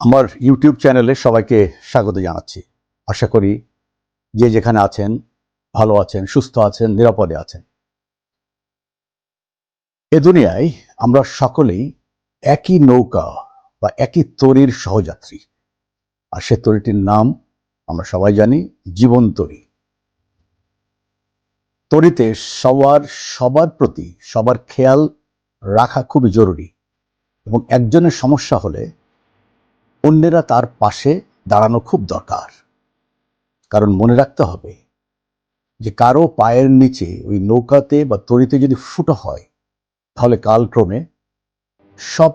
আমার ইউটিউব চ্যানেলে সবাইকে স্বাগত জানাচ্ছি। আশা করি যে যেখানে আছেন, ভালো আছেন, সুস্থ আছেন, নিরাপদে আছেন। এ দুনিয়ায় আমরা সকলেই একই নৌকা বা একই তরির সহযাত্রী। আর সে তরিটির নাম আমরা সবাই জানি, জীবন তরি। তরিতে সবার সবার প্রতি সবার খেয়াল রাখা খুবই জরুরি। এবং একজনের সমস্যা হলে অন্যেরা তার পাশে দাঁড়ানো খুব দরকার। কারণ মনে রাখতে হবে যে কারও পায়ের নিচে ওই নৌকাতে বা তরিতে যদি ফুটো হয়, তাহলে কালক্রমে সব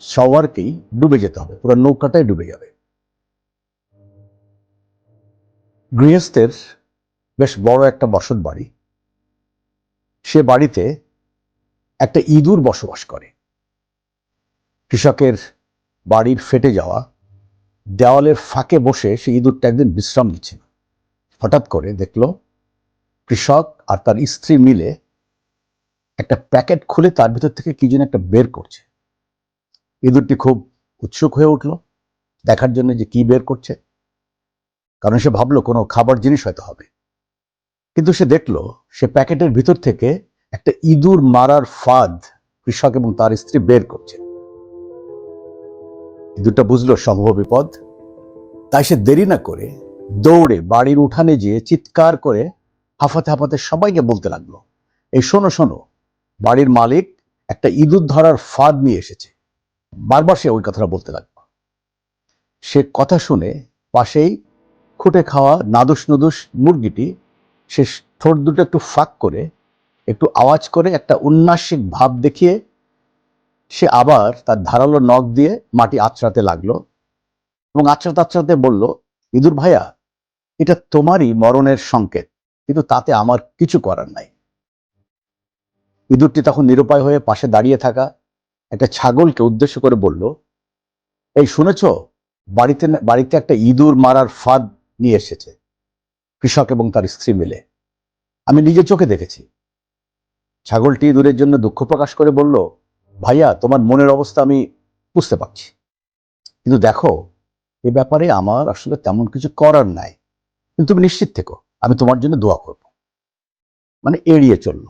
সবারকেই ডুবে যেতে হবে, পুরো নৌকাটাই ডুবে যাবে। গৃহস্থের বেশ বড় একটা বসত বাড়ি। সে বাড়িতে একটা ইঁদুর বসবাস করে। কৃষকের বাড়ির ফেটে যাওয়া, দেওয়ালের ফাঁকে বসে সে ইঁদুরটা একদিন বিশ্রাম নিচ্ছিল হঠাৎ করে দেখল, কৃষক আর তার স্ত্রী মিলে একটা প্যাকেট খুলে তার ভিতর থেকে কি যেন একটা বের করছে। ইঁদুরটি খুব উৎসুক হয়ে উঠল, দেখার জন্য যে কি বের করছে। কারণ সে ভাবলো কোনো খাবার জিনিস হয়তো হবে। কিন্তু সে দেখল, সে প্যাকেটের ভিতর থেকে একটা ইঁদুর মারার ফাঁদ কৃষক এবং তার স্ত্রী বের করছে। দুটো বুঝলো সম্ভব বিপদ। তাই সে দেরি না করে দৌড়ে বাড়ির উঠানে যেয়ে চিৎকার করে হাফাতে হাফাতে সবাইকে বলতে লাগল, এই শোনো শোনো, বাড়ির মালিক একটা ইঁদুর ধরার ফাঁদ নিয়ে এসেছে। বারবার সে ওই কথাটা বলতে লাগল। সে কথা শুনে পাশেই খুঁটে খাওয়া নাদুস নুদুস মুরগিটি সে ঠোঁট দুটো একটু ফাঁক করে একটু আওয়াজ করে একটা উন্নাসিক ভাব দেখিয়ে সে আবার তার ধারালো নখ দিয়ে মাটি আছড়াতে লাগল এবং আছড়াতে আছড়াতে বলল, ইঁদুর ভাইয়া, এটা তোমারই মরণের সংকেত, কিন্তু তাতে আমার কিছু করার নাই। ইঁদুরটি তখন নিরুপায় হয়ে পাশে দাঁড়িয়ে থাকা একটা ছাগলকে উদ্দেশ্য করে বলল, এই শুনেছ, বাড়িতে বাড়িতে একটা ইঁদুর মারার ফাঁদ নিয়ে এসেছে, কৃষক এবং তার স্ত্রী মিলে। আমি নিজে চোখে দেখেছি। ছাগলটি ইঁদুরের জন্য দুঃখ প্রকাশ করে বলল ভাইয়া, তোমার মনের অবস্থা আমি বুঝতে পারছি। কিন্তু দেখো, এ ব্যাপারে আমার আসলে তেমন কিছু করার নাই। কিন্তু তুমি নিশ্চিত থেকো, আমি তোমার জন্য দোয়া করব। মানে এড়িয়ে চলল।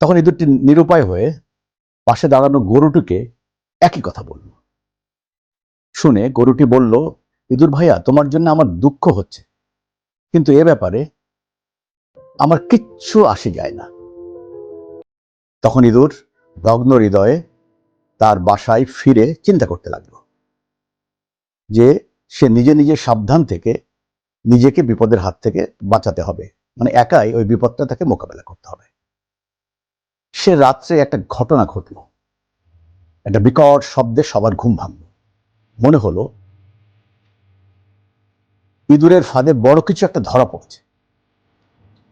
তখন ইঁদুরটি নিরুপায় হয়ে পাশে দাঁড়ানো গরুটিকে একই কথা বলল। শুনে গরুটি বলল, ইঁদুর ভাইয়া, তোমার জন্য আমার দুঃখ হচ্ছে। কিন্তু এ ব্যাপারে আমার কিচ্ছু আসে যায় না। তখন ইঁদুর ভগ্ন হৃদয়ে তার বাসায় ফিরে চিন্তা করতে লাগল যে সে নিজে নিজে সাবধান থেকে নিজেকে বিপদের হাত থেকে বাঁচাতে হবে। মানে একাই ওই বিপদটা তাকে মোকাবেলা করতে হবে। সে রাত্রে একটা ঘটনা ঘটল। একটা বিকট শব্দে সবার ঘুম ভাঙল। মনে হলো ইঁদুরের ফাঁদে বড় কিছু একটা ধরা পড়েছে।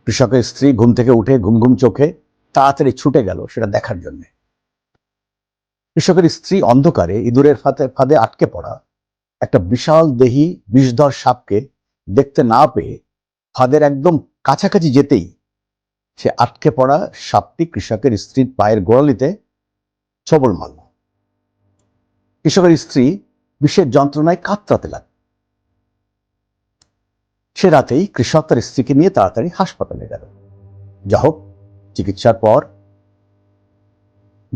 কৃষকের স্ত্রী ঘুম থেকে উঠে ঘুম ঘুম চোখে তাড়াতাড়ি ছুটে গেল সেটা দেখার জন্য। কৃষকের স্ত্রী অন্ধকারে ইঁদুরের ফাঁদে ফাঁদে আটকে পড়া একটা বিশাল দেহি বিষধর সাপকে দেখতে না পেয়ে ফাঁদের একদম কাছাকাছি যেতেই সে আটকে পড়া সাপটি কৃষকের স্ত্রীর পায়ের গোড়ালিতে ছবল মারল। কৃষকের স্ত্রী বিষের যন্ত্রণায় কাতরাতে লাগল। সে রাতেই কৃষক তার স্ত্রীকে নিয়ে তাড়াতাড়ি হাসপাতালে গেল। যা হোক চিকিৎসার পর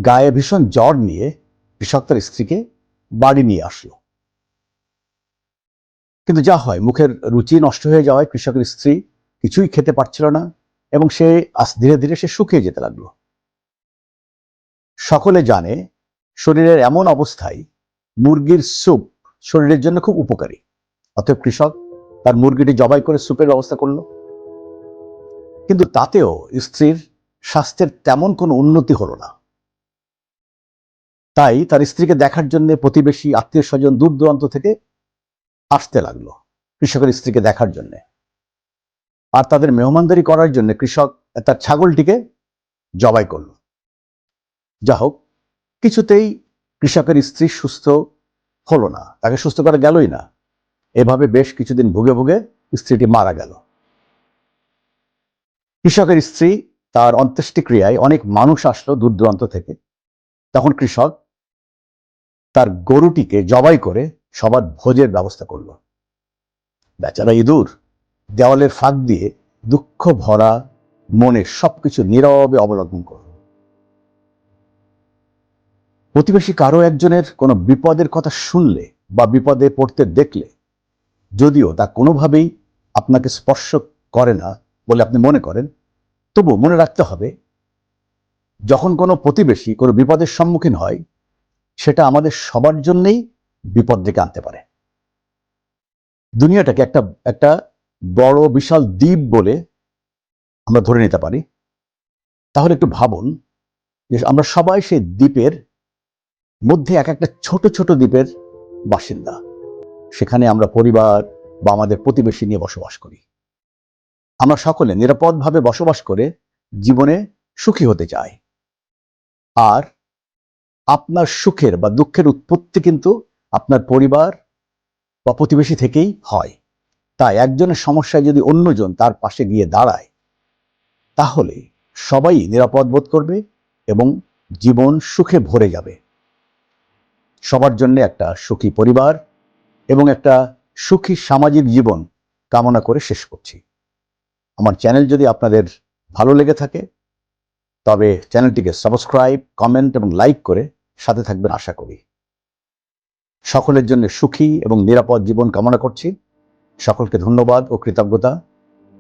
গায়ে ভীষণ জ্বর নিয়ে কৃষক তার স্ত্রীকে বাড়ি নিয়ে আসলো। কিন্তু যা হয়, মুখের রুচি নষ্ট হয়ে যাওয়ায় কৃষকের স্ত্রী কিছুই খেতে পারছিল না এবং সে ধীরে ধীরে সে শুকিয়ে যেতে লাগল। সকলে জানে, শরীরের এমন অবস্থায় মুরগির স্যুপ শরীরের জন্য খুব উপকারী। অতএব কৃষক তার মুরগিটি জবাই করে স্যুপের ব্যবস্থা করল। কিন্তু তাতেও স্ত্রীর স্বাস্থ্যের তেমন কোনো উন্নতি হলো না। তাই তার স্ত্রীকে দেখার জন্য প্রতিবেশী আত্মীয় স্বজন দূর দূরান্ত থেকে আসতে লাগল কৃষকের স্ত্রীকে দেখার জন্য। আর তাদের মেহমানদারি করার জন্য কৃষক তার ছাগলটিকে জবাই করল। যা হোক, কিছুতেই কৃষকের স্ত্রী সুস্থ হলো না, তাকে সুস্থ করা গেলই না। এভাবে বেশ কিছুদিন ভুগে ভুগে স্ত্রীটি মারা গেল। কৃষকের স্ত্রী তার অন্ত্যেষ্টিক্রিয়ায় অনেক মানুষ আসলো দূর দূরান্ত থেকে। তখন কৃষক তার গরুটিকে জবাই করে সবার ভোজের ব্যবস্থা করল। বেচারা ইঁদুর, দেওয়ালের ফাঁক দিয়ে দুঃখ ভরা মনে সবকিছু নীরবে অবলম্বন করল। প্রতিবেশী কারও একজনের কোনো বিপদের কথা শুনলে বা বিপদে পড়তে দেখলে, যদিও তা কোনোভাবেই আপনাকে স্পর্শ করে না বলে আপনি মনে করেন তবু মনে রাখতে হবে, যখন কোনো প্রতিবেশী কোনো বিপদের সম্মুখীন হয়, সেটা আমাদের সবার জন্যই বিপদ ডেকে আনতে পারে। দুনিয়াটাকে একটা একটা বড় বিশাল দ্বীপ বলে আমরা ধরে নিতে পারি। তাহলে একটু ভাবুন যে আমরা সবাই সেই দ্বীপের মধ্যে এক একটা ছোট ছোট দ্বীপের বাসিন্দা। সেখানে আমরা পরিবার বা আমাদের প্রতিবেশী নিয়ে বসবাস করি। আমরা সকলে নিরাপদভাবে বসবাস করে জীবনে সুখী হতে চাই। আর আপনার সুখের বা দুঃখের উৎপত্তি কিন্তু আপনার পরিবার বা প্রতিবেশী থেকেই হয়। তাই একজনের সমস্যায় যদি অন্যজন তার পাশে গিয়ে দাঁড়ায়, তাহলে সবাই নিরাপদ বোধ করবে এবং জীবন সুখে ভরে যাবে। সবার জন্য একটা সুখী পরিবার এবং একটা সুখী সামাজিক জীবন কামনা করে শেষ করছি। আমার চ্যানেল যদি আপনাদের ভালো লেগে থাকে, তবে চ্যানেলটিকে সাবস্ক্রাইব কমেন্ট এবং লাইক করে সাথে থাকবেন আশা করি। সকলের জন্য সুখী এবং নিরাপদ জীবন কামনা করছি। সকলকে ধন্যবাদ ও কৃতজ্ঞতা।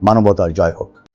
মানবতার জয় হোক।